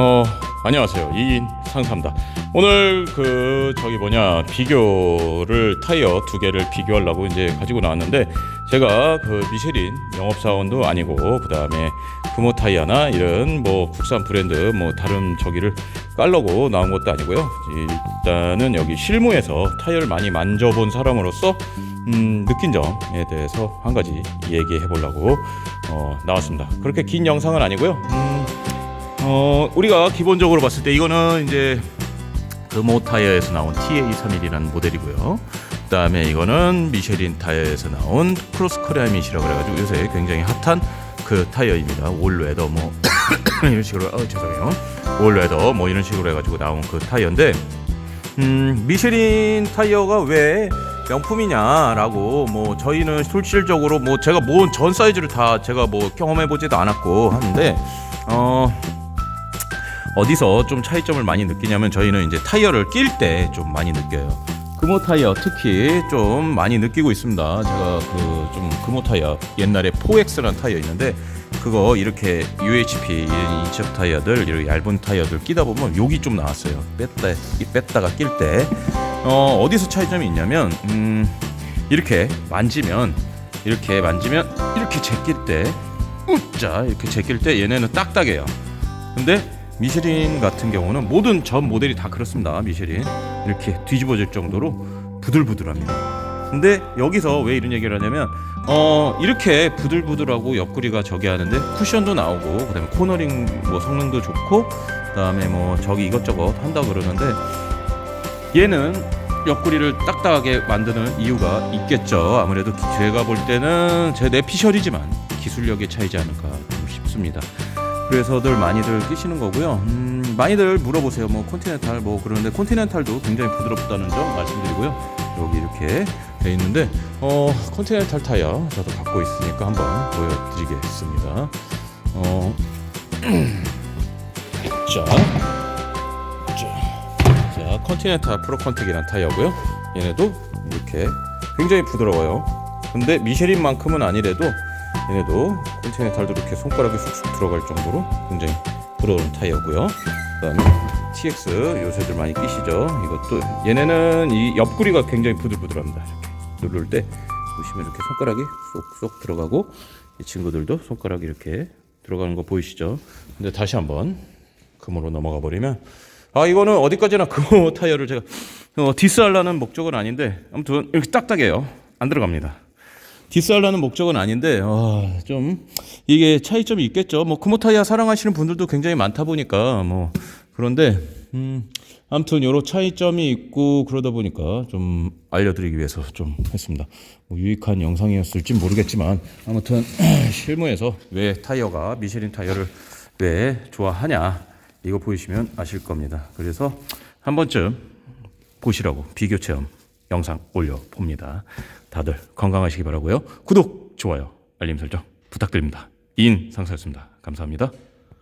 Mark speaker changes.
Speaker 1: 어 안녕하세요. 이인 상사입니다. 오늘 그 저기 뭐냐 비교를 타이어 두 개를 비교하려고 이제 가지고 나왔는데 제가 그 미쉐린 영업사원도 아니고 그 다음에 금호 타이어나 이런 뭐 국산 브랜드 뭐 다른 저기를 깔려고 나온 것도 아니고요. 일단은 여기 실무에서 타이어를 많이 만져본 사람으로서 음, 느낀 점에 대해서 한 가지 얘기해 보려고 어, 나왔습니다. 그렇게 긴 영상은 아니고요. 음, 어 우리가 기본적으로 봤을 때 이거는 이제 금호 타이어에서 나온 TA31이라는 모델이고요. 그다음에 이거는 미쉐린 타이어에서 나온 크로스 커리아밋이라고 그래가지고 요새 굉장히 핫한 그 타이어입니다. 올웨더 뭐 이런 식으로 어 죄송해요. 올웨더 뭐 이런 식으로 해가지고 나온 그 타이어인데 음 미쉐린 타이어가 왜 명품이냐라고 뭐 저희는 실질적으로 뭐 제가 모은 전 사이즈를 다 제가 뭐 경험해 보지도 않았고 하는데 어 어디서 좀 차이점을 많이 느끼냐면 저희는 이제 타이어를 낄 때 좀 많이 느껴요. 금호 타이어 특히 좀 많이 느끼고 있습니다. 제가 그 좀 금호 타이어 옛날에 4X라는 타이어 있는데 그거 이렇게 UHP 이런 인첩 타이어들 이렇게 얇은 타이어들 끼다 보면 욕이 좀 나왔어요. 뺐다 이 뺐다가 낄 때. 어 어디서 차이점이 있냐면 음 이렇게 만지면 이렇게 만지면 이렇게 제낄 때 웃자 이렇게 제낄 때 얘네는 딱딱해요. 근데 미쉐린 같은 경우는 모든 전 모델이 다 그렇습니다. 미쉐린 이렇게 뒤집어질 정도로 부들부들합니다. 근데 여기서 왜 이런 얘기를 하냐면 어 이렇게 부들부들하고 옆구리가 저기 하는데 쿠션도 나오고 그다음에 코너링 뭐 성능도 좋고 그다음에 뭐 저기 이것저것 한다 그러는데 얘는 옆구리를 딱딱하게 만드는 이유가 있겠죠. 아무래도 기- 제가 볼 때는 제 내 피셜이지만 기술력의 차이지 않을까 좀 싶습니다. 그래서들 많이들 끼시는 거고요. 음, 많이들 물어보세요. 뭐 콘티넨탈 뭐 그러는데 콘티넨탈도 굉장히 부드럽다는 점 말씀드리고요. 여기 이렇게 돼 있는데 어 콘티넨탈 타이어 저도 갖고 있으니까 한번 보여드리겠습니다. 어, 자, 자, 자 컨티넨탈 프로 컨택이란 타이어고요. 얘네도 이렇게 굉장히 부드러워요. 근데 미쉐린만큼은 아니래도 얘네도 컨티넨탈도 이렇게 손가락이 쑥쑥 들어갈 정도로 굉장히 부드러운 타이어고요. 그다음에 TX 요새들 많이 끼시죠. 이것도 얘네는 이 옆구리가 굉장히 부들부들합니다. 이렇게 누를 때 보시면 이렇게 손가락이 쏙쏙 들어가고 이 친구들도 손가락이 이렇게 들어가는 거 보이시죠? 근데 다시 한번 금으로 넘어가 버리면 아 이거는 어디까지나 금 타이어를 제가 어, 디스하려는 목적은 아닌데 아무튼 이렇게 딱딱해요. 안 들어갑니다. 디스하려는 목적은 아닌데 아, 좀 이게 차이점이 있겠죠. 뭐 금호타이어 사랑하시는 분들도 굉장히 많다 보니까 뭐 그런데 음 아무튼 여러 차이점이 있고 그러다 보니까 좀 알려드리기 위해서 좀 했습니다. 뭐 유익한 영상이었을지 모르겠지만 아무튼 실무에서 왜 타이어가 미쉐린 타이어를 왜 좋아하냐 이거 보이시면 아실 겁니다. 그래서 한 번쯤 보시라고 비교 체험 영상 올려 봅니다. 다들 건강하시기 바라고요. 구독, 좋아요, 알림 설정 부탁드립니다. 인 상사였습니다. 감사합니다.